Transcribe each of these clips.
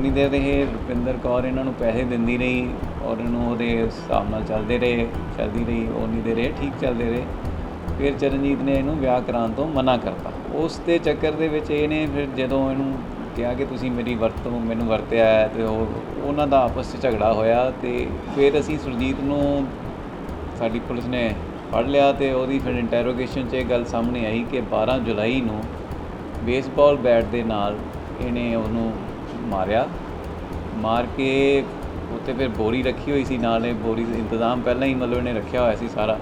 ਜਿੰਨੀ ਦੇਰ ਇਹ ਰੁਪਿੰਦਰ ਕੌਰ ਇਹਨਾਂ ਨੂੰ ਪੈਸੇ ਦਿੰਦੀ ਰਹੀ ਔਰ ਇਹਨੂੰ ਉਹਦੇ ਹਿਸਾਬ ਨਾਲ ਚੱਲਦੇ ਰਹੇ, ਚੱਲਦੀ ਰਹੀ ਉਨੀ ਦੇਰ ਇਹ ਠੀਕ ਚੱਲਦੇ ਰਹੇ, ਫਿਰ ਚਰਨਜੀਤ ਨੇ ਇਹਨੂੰ ਵਿਆਹ ਕਰਾਉਣ ਤੋਂ ਮਨਾ ਕਰਤਾ। ਉਸ ਦੇ ਚੱਕਰ ਦੇ ਵਿੱਚ ਇਹਨੇ ਫਿਰ ਜਦੋਂ ਇਹਨੂੰ ਕਿਹਾ ਕਿ ਤੁਸੀਂ ਮੇਰੀ ਵਰਤੋਂ, ਮੈਨੂੰ ਵਰਤਿਆ ਹੈ ਤੇ ਉਹ, ਉਹਨਾਂ ਦਾ ਆਪਸ 'ਚ ਝਗੜਾ ਹੋਇਆ ਤੇ ਫਿਰ ਅਸੀਂ ਸੁਰਜੀਤ ਨੂੰ ਸਾਡੀ ਪੁਲਿਸ ਨੇ ਫੜ ਲਿਆ ਤੇ ਉਹਦੀ ਫਿਰ ਇੰਟਰੋਗੇਸ਼ਨ 'ਚ ਇਹ ਗੱਲ ਸਾਹਮਣੇ ਆਈ ਕਿ 12 ਜੁਲਾਈ ਨੂੰ ਬੇਸਬਾਲ ਬੈਟ ਦੇ ਨਾਲ ਇਹਨੇ ਉਹਨੂੰ ਮਾਰਿਆ। ਮਾਰ ਕੇ ਉੱਤੇ ਫਿਰ ਬੋਰੀ ਰੱਖੀ ਹੋਈ ਸੀ ਨਾਲ, ਇਹ ਬੋਰੀ ਦਾ ਇੰਤਜ਼ਾਮ ਪਹਿਲਾਂ ਹੀ ਮਤਲਬ ਇਹਨੇ ਰੱਖਿਆ ਹੋਇਆ ਸੀ ਸਾਰਾ।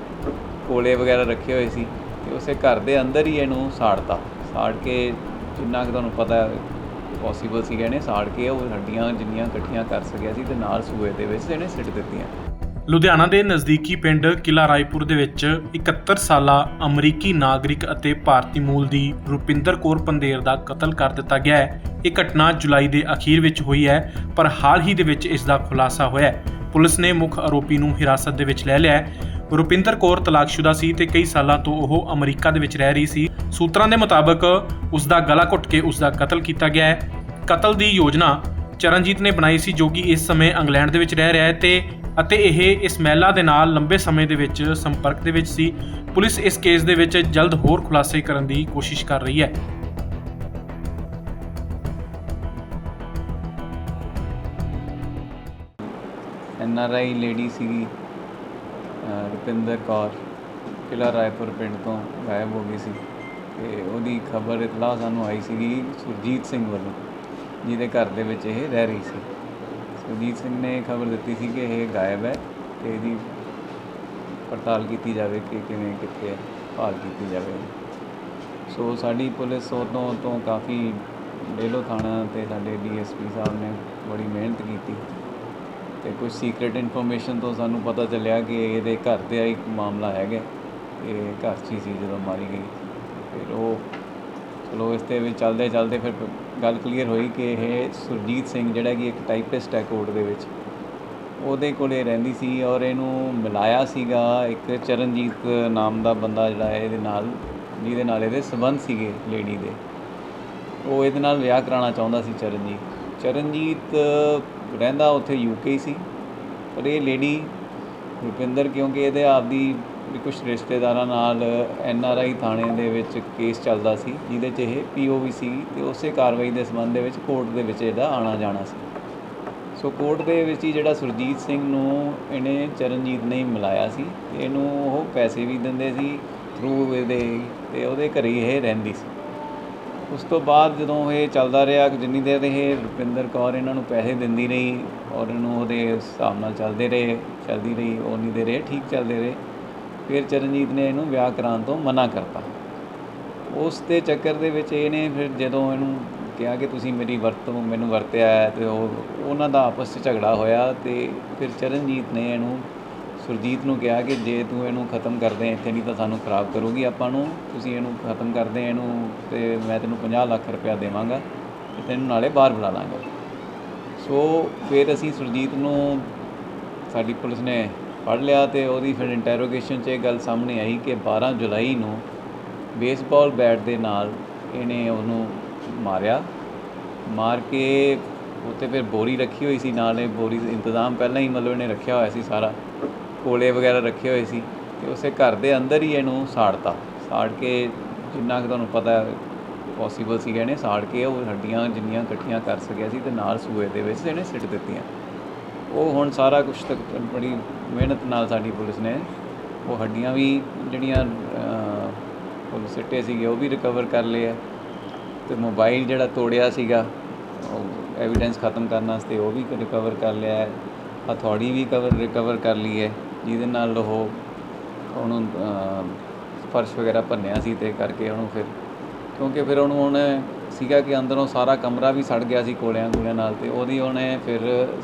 ਕੋਲੇ ਵਗੈਰਾ ਰੱਖੇ ਹੋਏ ਸੀ ਤੇ ਉਸੇ ਘਰ ਦੇ ਅੰਦਰ ਹੀ ਇਹਨੂੰ ਸਾੜਤਾ। ਸਾੜ ਕੇ ਜਿੰਨਾ ਕਿ ਤੁਹਾਨੂੰ ਪਤਾ ਪੋਸੀਬਲ ਸੀ ਇਹਨੇ ਸਾੜ ਕੇ ਉਹ ਹੱਡੀਆਂ ਜਿੰਨੀਆਂ ਇਕੱਠੀਆਂ ਕਰ ਸਕਿਆ ਸੀ ਤੇ ਨਾਲ ਸੂਏ ਦੇ ਵਿੱਚ ਇਹਨੇ ਸਿੱਟ ਦਿੱਤੀਆਂ। ਲੁਧਿਆਣਾ ਦੇ ਨਜ਼ਦੀਕੀ ਪਿੰਡ ਕਿਲਾ ਰਾਏਪੁਰ ਦੇ ਵਿੱਚ 71 ਸਾਲਾ ਅਮਰੀਕੀ ਨਾਗਰਿਕ ਅਤੇ ਭਾਰਤੀ ਮੂਲ ਦੀ ਰੁਪਿੰਦਰ ਕੌਰ ਪੰਦੇਰ ਦਾ ਕਤਲ ਕਰ ਦਿੱਤਾ ਗਿਆ ਹੈ। ਇਹ ਘਟਨਾ ਜੁਲਾਈ ਦੇ ਅਖੀਰ ਵਿੱਚ ਹੋਈ ਹੈ, ਪਰ ਹਾਲ ਹੀ ਦੇ ਵਿੱਚ ਇਸ ਦਾ ਖੁਲਾਸਾ ਹੋਇਆ ਹੈ। ਪੁਲਿਸ ਨੇ ਮੁੱਖ ਆਰੋਪੀ ਨੂੰ ਹਿਰਾਸਤ ਦੇ ਵਿੱਚ ਲੈ ਲਿਆ ਹੈ। ਰੁਪਿੰਦਰ ਕੌਰ ਤਲਾਕਸ਼ੁਦਾ ਸੀ ਤੇ ਕਈ ਸਾਲਾਂ ਤੋਂ ਉਹ ਅਮਰੀਕਾ ਦੇ ਵਿੱਚ ਰਹਿ ਰਹੀ ਸੀ। ਸੂਤਰਾਂ ਦੇ ਮੁਤਾਬਕ ਉਸ ਦਾ ਗਲਾ ਘੁੱਟ ਕੇ ਉਸ ਦਾ ਕਤਲ ਕੀਤਾ ਗਿਆ ਹੈ। ਕਤਲ ਦੀ ਯੋਜਨਾ ਚਰਨਜੀਤ ਨੇ ਬਣਾਈ ਸੀ, ਜੋ ਕਿ ਇਸ ਸਮੇਂ ਇੰਗਲੈਂਡ ਦੇ ਵਿੱਚ ਰਹਿ ਰਿਹਾ ਹੈ ਤੇ ਅਤੇ ਇਹ ਇਸ ਮਹਿਲਾ ਦੇ ਨਾਲ ਲੰਬੇ ਸਮੇਂ ਦੇ ਵਿੱਚ ਸੰਪਰਕ ਦੇ ਵਿੱਚ ਸੀ। ਪੁਲਿਸ ਇਸ ਕੇਸ ਦੇ ਵਿੱਚ ਜਲਦ ਹੋਰ ਖੁਲਾਸੇ ਕਰਨ ਦੀ ਕੋਸ਼ਿਸ਼ ਕਰ ਰਹੀ ਹੈ। ਐਨ ਆਰ ਆਈ ਲੇਡੀ ਸੀਗੀ ਰੁਪਿੰਦਰ ਕੌਰ ਕਿਲਾ ਰਾਏਪੁਰ ਪਿੰਡ ਤੋਂ ਗਾਇਬ ਹੋ ਗਈ ਸੀ ਤੇ ਉਹਦੀ ਖਬਰ, ਇਤਲਾਹ ਸਾਨੂੰ ਆਈ ਸੀਗੀ ਸੁਰਜੀਤ ਸਿੰਘ ਵੱਲੋਂ, ਜਿਹਦੇ ਘਰ ਦੇ ਵਿੱਚ ਇਹ ਰਹਿ ਰਹੀ ਸੀ। ਸੁਰਜੀਤ ਸਿੰਘ ਨੇ ਖਬਰ ਦਿੱਤੀ ਸੀ ਕਿ ਇਹ ਗਾਇਬ ਹੈ ਤੇ ਇਹਦੀ ਪੜਤਾਲ ਕੀਤੀ ਜਾਵੇ ਕਿ ਕਿਵੇਂ, ਕਿੱਥੇ ਹੈ ਭਾਲ ਕੀਤੀ ਜਾਵੇ। ਸੋ ਸਾਡੀ ਪੁਲਿਸ ਉਦੋਂ ਤੋਂ ਕਾਫੀ ਡੇਲੋ ਥਾਣਾ ਤੇ ਸਾਡੇ ਡੀਐਸਪੀ ਸਾਹਿਬ ਨੇ ਬੜੀ ਮਿਹਨਤ ਕੀਤੀ ਤੇ ਕੁਝ ਸੀਕ੍ਰੀਟ ਇਨਫੋਰਮੇਸ਼ਨ ਤੋਂ ਸਾਨੂੰ ਪਤਾ ਚੱਲਿਆ ਕਿ ਇਹਦੇ ਘਰ ਦੇ ਇੱਕ ਮਾਮਲਾ ਹੈਗਾ। ਇਹ ਘਰ 'ਚ ਹੀ ਸੀ ਜਦੋਂ ਮਾਰੀ ਗਈ। ਫਿਰ ਉਹ ਚਲੋ ਇਸ 'ਤੇ ਵੀ ਚੱਲਦੇ ਚੱਲਦੇ ਫਿਰ ਗੱਲ ਕਲੀਅਰ ਹੋਈ ਕਿ ਇਹ ਸੁਰਜੀਤ ਸਿੰਘ ਜਿਹੜਾ ਕਿ ਇੱਕ ਟਾਈਪਿਸਟ ਹੈ ਕੋਰਟ ਦੇ ਵਿੱਚ, ਉਹਦੇ ਕੋਲੇ ਰਹਿੰਦੀ ਸੀ ਔਰ ਇਹਨੂੰ ਮਿਲਾਇਆ ਸੀਗਾ ਇੱਕ ਚਰਨਜੀਤ ਨਾਮ ਦਾ ਬੰਦਾ ਜਿਹੜਾ ਹੈ, ਇਹਦੇ ਨਾਲ, ਜਿਹਦੇ ਨਾਲ ਇਹਦੇ ਸਬੰਧ ਸੀਗੇ ਲੇਡੀ ਦੇ। ਉਹ ਇਹਦੇ ਨਾਲ ਵਿਆਹ ਕਰਾਉਣਾ ਚਾਹੁੰਦਾ ਸੀ ਚਰਨਜੀਤ। ਚਰਨਜੀਤ ਰਹਿੰਦਾ ਉੱਥੇ ਯੂਕੇ ਸੀ, ਪਰ ਇਹ ਲੇਡੀ ਰੁਪਿੰਦਰ ਕਿਉਂਕਿ ਇਹਦੇ ਆਪਦੀ ਵੀ ਕੁਝ ਰਿਸ਼ਤੇਦਾਰਾਂ ਨਾਲ ਐਨ ਆਰ ਆਈ ਥਾਣੇ ਦੇ ਵਿੱਚ ਕੇਸ ਚੱਲਦਾ ਸੀ, ਜਿਹਦੇ 'ਚ ਇਹ ਪੀ ਓ ਵੀ ਸੀ ਤੇ ਉਸੇ ਕਾਰਵਾਈ ਦੇ ਸੰਬੰਧ ਦੇ ਵਿੱਚ ਕੋਰਟ ਦੇ ਵਿੱਚ ਇਹਦਾ ਆਣਾ ਜਾਣਾ ਸੀ। ਸੋ ਕੋਰਟ ਦੇ ਵਿੱਚ ਹੀ ਜਿਹੜਾ ਸੁਰਜੀਤ ਸਿੰਘ ਨੂੰ ਇਹਨੇ ਚਰਨਜੀਤ ਨੇ ਹੀ ਮਿਲਾਇਆ ਸੀ ਤੇ ਇਹਨੂੰ ਉਹ ਪੈਸੇ ਵੀ ਦਿੰਦੇ ਸੀ ਥਰੂ ਇਹਦੇ ਤੇ ਉਹਦੇ ਘਰੇ ਹੀ ਇਹ ਰਹਿੰਦੀ ਸੀ। ਉਸ ਤੋਂ ਬਾਅਦ ਜਦੋਂ ਇਹ ਚੱਲਦਾ ਰਿਹਾ, ਜਿੰਨੀ ਦੇਰ ਇਹ ਰੁਪਿੰਦਰ ਕੌਰ ਇਹਨਾਂ ਨੂੰ ਪੈਸੇ ਦਿੰਦੀ ਰਹੀ ਔਰ ਇਹਨੂੰ ਉਹਦੇ ਹਿਸਾਬ ਨਾਲ ਚੱਲਦੇ ਰਹੇ, ਚੱਲਦੀ ਰਹੀ ਉਨੀ ਦੇਰ ਇਹ ਠੀਕ ਚੱਲਦੇ ਰਹੇ। ਫਿਰ ਚਰਨਜੀਤ ਨੇ ਇਹਨੂੰ ਵਿਆਹ ਕਰਾਉਣ ਤੋਂ ਮਨਾ ਕਰਤਾ। ਉਸ ਦੇ ਚੱਕਰ ਦੇ ਵਿੱਚ ਇਹਨੇ ਫਿਰ ਜਦੋਂ ਇਹਨੂੰ ਕਿਹਾ ਕਿ ਤੁਸੀਂ ਮੇਰੀ ਵਰਤੋਂ, ਮੈਨੂੰ ਵਰਤਿਆ ਹੈ ਤੇ ਉਹ, ਉਹਨਾਂ ਦਾ ਆਪਸ 'ਚ ਝਗੜਾ ਹੋਇਆ ਤੇ ਫਿਰ ਚਰਨਜੀਤ ਨੇ ਇਹਨੂੰ, ਸੁਰਜੀਤ ਨੂੰ ਕਿਹਾ ਕਿ ਜੇ ਤੂੰ ਇਹਨੂੰ ਖਤਮ ਕਰਦੇ ਇੱਥੇ ਨਹੀਂ ਤਾਂ ਸਾਨੂੰ ਖਰਾਬ ਕਰੂਗੀ, ਆਪਾਂ ਨੂੰ, ਤੁਸੀਂ ਇਹਨੂੰ ਖਤਮ ਕਰਦੇ ਇਹਨੂੰ ਤੇ ਮੈਂ ਤੈਨੂੰ 50 ਲੱਖ ਰੁਪਇਆ ਦੇਵਾਂਗਾ ਤੇ ਤੈਨੂੰ ਨਾਲੇ ਬਾਹਰ ਬੁਲਾ ਲਾਂਗਾ। ਸੋ ਫਿਰ ਅਸੀਂ ਸੁਰਜੀਤ ਨੂੰ, ਸਾਡੀ ਪੁਲਿਸ ਨੇ ਫੜ ਲਿਆ ਤੇ ਉਹਦੀ ਫਿਰ ਇੰਟਰੋਗੇਸ਼ਨ 'ਚ ਇਹ ਗੱਲ ਸਾਹਮਣੇ ਆਈ ਕਿ 12 ਜੁਲਾਈ ਨੂੰ ਬੇਸਬਾਲ ਬੈਟ ਦੇ ਨਾਲ ਇਹਨੇ ਉਹਨੂੰ ਮਾਰਿਆ। ਮਾਰ ਕੇ ਉੱਤੇ ਫਿਰ ਬੋਰੀ ਰੱਖੀ ਹੋਈ ਸੀ, ਨਾਲ ਇਹ ਬੋਰੀ ਦਾ ਇੰਤਜ਼ਾਮ ਪਹਿਲਾਂ ਹੀ ਮਤਲਬ ਇਹਨੇ ਰੱਖਿਆ ਹੋਇਆ ਸੀ ਸਾਰਾ। ਕੋਲੇ ਵਗੈਰਾ ਰੱਖੇ ਹੋਏ ਸੀ ਤੇ ਉਸੇ ਘਰ ਦੇ ਅੰਦਰ ਹੀ ਇਹਨੂੰ ਸਾੜਤਾ। ਸਾੜ ਕੇ ਜਿੰਨਾ ਕਿ ਤੁਹਾਨੂੰ ਪਤਾ ਪੋਸੀਬਲ ਸੀ ਇਹਨੇ ਸਾੜ ਕੇ ਉਹ ਹੱਡੀਆਂ ਜਿੰਨੀਆਂ ਇਕੱਠੀਆਂ ਕਰ ਸਕਿਆ ਸੀ ਤੇ ਨਾਲ ਸੂਏ ਦੇ ਵਿੱਚ ਇਹਨੇ ਸਿੱਟ ਦਿੱਤੀਆਂ। ਉਹ ਹੁਣ ਸਾਰਾ ਕੁਝ ਤੱਕ ਬੜੀ ਮਿਹਨਤ ਨਾਲ ਸਾਡੀ ਪੁਲਿਸ ਨੇ ਉਹ ਹੱਡੀਆਂ ਵੀ ਜਿਹੜੀਆਂ ਉਹ ਸਿੱਟੇ ਸੀਗੇ ਉਹ ਵੀ ਰਿਕਵਰ ਕਰ ਲਏ ਆ। ਤੇ ਮੋਬਾਈਲ ਜਿਹੜਾ ਤੋੜਿਆ ਸੀਗਾ ਉਹ ਐਵੀਡੈਂਸ ਖਤਮ ਕਰਨ ਵਾਸਤੇ ਉਹ ਵੀ ਰਿਕਵਰ ਕਰ ਲਿਆ ਹੈ। ਹਥੌੜੀ ਵੀ ਕਵਰ ਰਿਕਵਰ ਕਰ ਲਈ ਹੈ। ਜਿਹਦੇ ਨਾਲ ਉਹ ਉਹਨੂੰ ਅਹ, ਫਰਸ਼ ਵਗੈਰਾ ਭੰਨਿਆ ਸੀ ਤੇ ਕਰਕੇ ਉਹਨੂੰ ਫਿਰ ਕਿਉਂਕਿ ਫਿਰ ਉਹਨੂੰ ਉਹਨੇ ਸੀਗਾ ਕਿ ਅੰਦਰੋਂ ਸਾਰਾ ਕਮਰਾ ਵੀ ਸੜ ਗਿਆ ਸੀ ਕੋਲਿਆਂ ਕੋਲਿਆਂ ਨਾਲ ਤੇ ਉਹਦੀ ਉਹਨੇ ਫਿਰ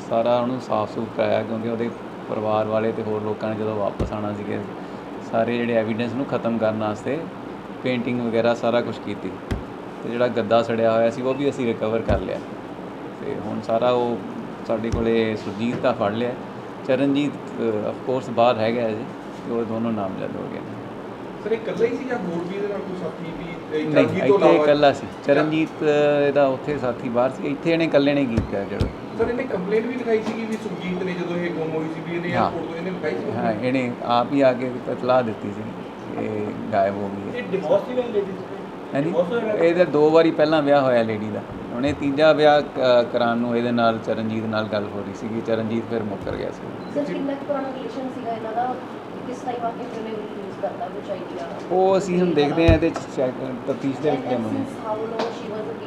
ਸਾਰਾ ਉਹਨੂੰ ਸਾਫ਼ ਸੂਫ ਕਰਾਇਆ ਕਿਉਂਕਿ ਉਹਦੇ ਪਰਿਵਾਰ ਵਾਲੇ ਤੇ ਹੋਰ ਲੋਕਾਂ ਨੇ ਜਦੋਂ ਵਾਪਸ ਆਣਾ ਸੀਗੇ, ਸਾਰੇ ਜਿਹੜੇ ਐਵੀਡੈਂਸ ਨੂੰ ਖਤਮ ਕਰਨ ਵਾਸਤੇ ਪੇਂਟਿੰਗ ਵਗੈਰਾ ਸਾਰਾ ਕੁਝ ਕੀਤੀ ਤੇ ਜਿਹੜਾ ਗੱਦਾ ਸੜਿਆ ਹੋਇਆ ਸੀ ਉਹ ਵੀ ਅਸੀਂ ਰਿਕਵਰ ਕਰ ਲਿਆ ਤੇ ਹੁਣ ਸਾਰਾ ਉਹ ਸਾਡੇ ਕੋਲੇ ਸੁਰਜੀਤ ਦਾ ਫੜ ਲਿਆ, ਚਰਨਜੀਤ ਆਫ ਕੋਰਸ ਬਾਹਰ ਹੈਗਾ ਹੈ ਜੀ, ਤੇ ਉਹ ਦੋਨੋਂ ਨਾਮਜ਼ਦ ਹੋ ਗਏ ਨੇ। ਸਰ ਇਹ ਇਕੱਲਾ ਹੀ ਸੀ ਜਾਂ ਹੋਰ ਵੀ ਇਹਦੇ ਨਾਲ ਕੋਈ ਸਾਥੀ ਵੀ ਇਹ ਨਹੀਂ ਜੰਗੀ ਤੋਂ ਇੱਥੇ ਇਲਾਵਾ? ਇਕੱਲਾ ਸੀ। ਚਰਨਜੀਤ ਇਹਦਾ ਉੱਥੇ ਸਾਥੀ ਬਾਹਰ ਸੀ। ਇੱਥੇ ਇਹਨੇ ਇਕੱਲੇ ਨੇ ਕੀਤਾ ਜਿਹੜਾ। ਸਰ ਇਹਨੇ ਕੰਪਲੇਂਟ ਵੀ ਲਿਖਾਈ ਸੀ ਵੀ ਸੁਰਜੀਤ ਨੇ ਜਦੋਂ ਇਹ ਗੁੰਮ ਹੋਈ ਸੀ ਵੀ ਇਹਨੇ ਹਾਂ। 에어ਪੋਰਟ ਤੋਂ ਇਹਨੇ ਲਿਖਾਈ ਸੀ? ਹਾਂ ਇਹਨੇ ਆਪ ਹੀ ਆ ਕੇ ਇਤਲਾਹ ਦਿੱਤੀ ਸੀ ਇਹ ਗਾਇਬ ਹੋ ਗਈ ਹੈ। ਇਹ ਡਿਵੋਰਸ ਦੀ ਗੱਲ ਲੇਡੀਜ਼ ਹਾਂਜੀ। ਇਹਦਾ ਦੋ ਵਾਰੀ ਪਹਿਲਾਂ ਵਿਆਹ ਹੋਇਆ ਲੇਡੀ ਦਾ। ਹੁਣ ਇਹ ਤੀਜਾ ਵਿਆਹ ਕ- ਕਰਾਉਣ ਨੂੰ ਇਹਦੇ ਨਾਲ ਚਰਨਜੀਤ ਨਾਲ ਗੱਲ ਹੋ ਰਹੀ ਸੀਗੀ। ਚਰਨਜੀਤ ਫਿਰ ਮੁੱਕਰ ਗਿਆ ਸੀ। ਸਰ ਕਿੰਨਾ ਕੁ ਪੁਰਾਣਾ ਰਿਲੇਸ਼ਨ ਸੀਗਾ ਇਹਨਾਂ ਦਾ? ਕਿਸ ਟਾਈਮ ਆ ਕੇ ਫਿਰ ਇਹ ਯੂਜ਼ ਕਰਦਾ ਕੁਝ ਆਈਡੀਆ ਉਹ ਅਸੀਂ ਹੁਣ ਦੇਖਦੇ ਹਾਂ ਇਹਦੇ ਚੈੱਕ ਤਫਤੀਸ਼ ਦੇ ਵਿੱਚ ਜਮਨ how low Shri was a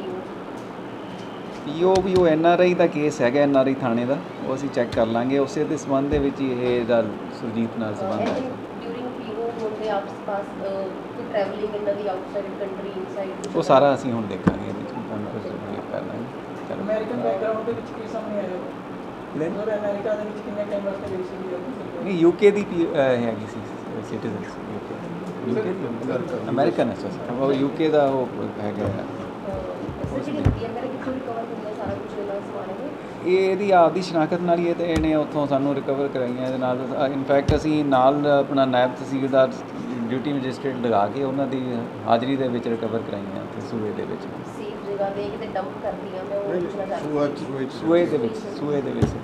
PO ਵੀ ਉਹ N R I the case ਹੈਗਾ ਐਨ ਆਰ ਆਈ ਥਾਣੇ ਦਾ। ਉਹ ਅਸੀਂ ਚੈੱਕ ਕਰ ਲਾਂਗੇ। ਉਸੇ ਦੇ ਸੰਬੰਧ ਦੇ ਵਿੱਚ ਹੀ ਇਹ ਇਹਦਾ ਸੁਰਜੀਤ ਨਾਲ ਸੰਬੰਧ ਹੈ। ਡਿਊਰਿੰਗ ਪੀਓ ਹੁੰਦੇ ਆਪਸ pass to travelling in the outside country inside ਉਹ ਸਾਰਾ ਅਸੀਂ ਹੁਣ ਦੇਖਾਂਗੇ ਇਹਦੇ ਵਿੱਚ ਤੁਹਾਨੂੰ ਕੁਝ ਕਰ ਲਾਂਗੇ। ਚਲੋ ਅਮਰੀਕਨ ਬੈਕਗ੍ਰਾਉਂਡ ਦੇ ਵਿੱਚ ਕੀ ਸਾਹਮਣੇ ਆਇਆ ਲੈ। ਉਹ ਅਮਰੀਕਾ ਦੇ ਵਿੱਚ ਕਿੰਨੇ ਟਾਈਮ ਵਾਸਤੇ ਗਈ ਸੀ ਨਹੀਂ ਯੂਕੇ ਦੀ ਹੈਗੀ ਸੀ। ਸਿਟੀਜ਼ਨ ਸੀ ਯੂਕੇ ਯੂਕੇ ਅਮਰੀਕਨ ਹੈ ਸਰ ਉਹ ਯੂਕੇ ਦਾ ਉਹ ਹੈਗਾ ਹੈ। ਇਹ ਇਹਦੀ ਆਪਦੀ ਸ਼ਨਾਖਤ ਨਾਲ ਹੀ ਇਹ ਤੇ ਇਹਨੇ ਉੱਥੋਂ ਸਾਨੂੰ ਰਿਕਵਰ ਕਰਾਈਆਂ। ਇਹਦੇ ਨਾਲ ਇਨਫੈਕਟ ਅਸੀਂ ਨਾਲ ਆਪਣਾ ਨਾਇਬ ਤਹਿਸੀਲਦਾਰ ਡਿਊਟੀ ਮੈਜਿਸਟ੍ਰੇਟ ਲਗਾ ਕੇ ਉਹਨਾਂ ਦੀ ਹਾਜ਼ਰੀ ਦੇ ਵਿੱਚ ਰਿਕਵਰ ਕਰਾਈਆਂ ਤੇ ਸੂਏ ਦੇ ਵਿੱਚ। ਸੇਫ ਜਗ੍ਹਾ ਤੇ ਕਿਤੇ ਡੰਪ ਕਰਦੀ ਆ ਮੈਂ ਉਹ ਸੂਏ ਦੇ ਵਿੱਚ ਸੂਏ ਦੇ ਵਿੱਚ।